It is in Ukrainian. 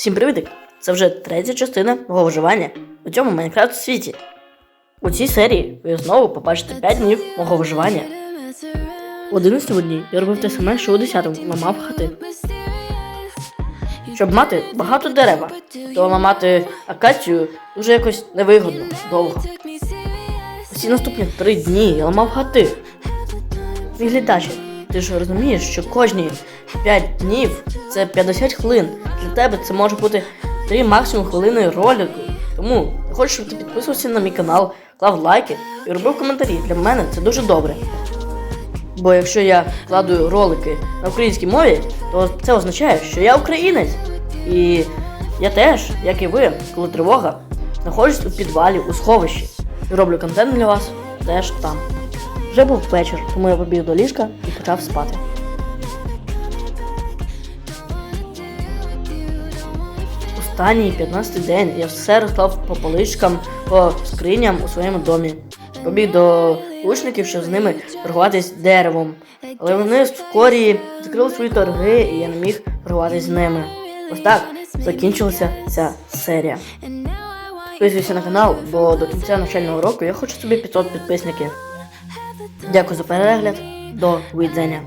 Всім привітик! Це вже третя частина мого виживання у цьому Майнкрафт світі. У цій серії ви знову побачите 5 днів мого виживання. В 11 дні я робив те саме, що у 10-му ламав хати. Щоб мати багато дерева, то ламати акацію дуже якось невигодно, довго. Усі наступні три дні я ламав хати. Мій ти ж розумієш, що кожні 5 днів це 50 хвилин. Для тебе це може бути 3 максимум хвилини ролику. Тому хочу, щоб ти підписувався на мій канал, клав лайки і робив коментарі. Для мене це дуже добре. Бо якщо я вкладаю ролики на українській мові, то це означає, що я українець. І я теж, як і ви, коли тривога, знаходжусь у підвалі у сховищі і роблю контент для вас теж там. Вже був вечір, тому я побіг до ліжка і почав спати. Останній 15 день я все розклав по поличкам, по скриням у своєму домі. Побіг до лучників, щоб з ними торгуватись деревом. Але вони вскорі закрили свої торги, і я не міг торгуватись з ними. Ось так закінчилася ця серія. Підписуйся на канал, бо до кінця навчального року я хочу собі 500 підписників. Дякую за перегляд. До відзення.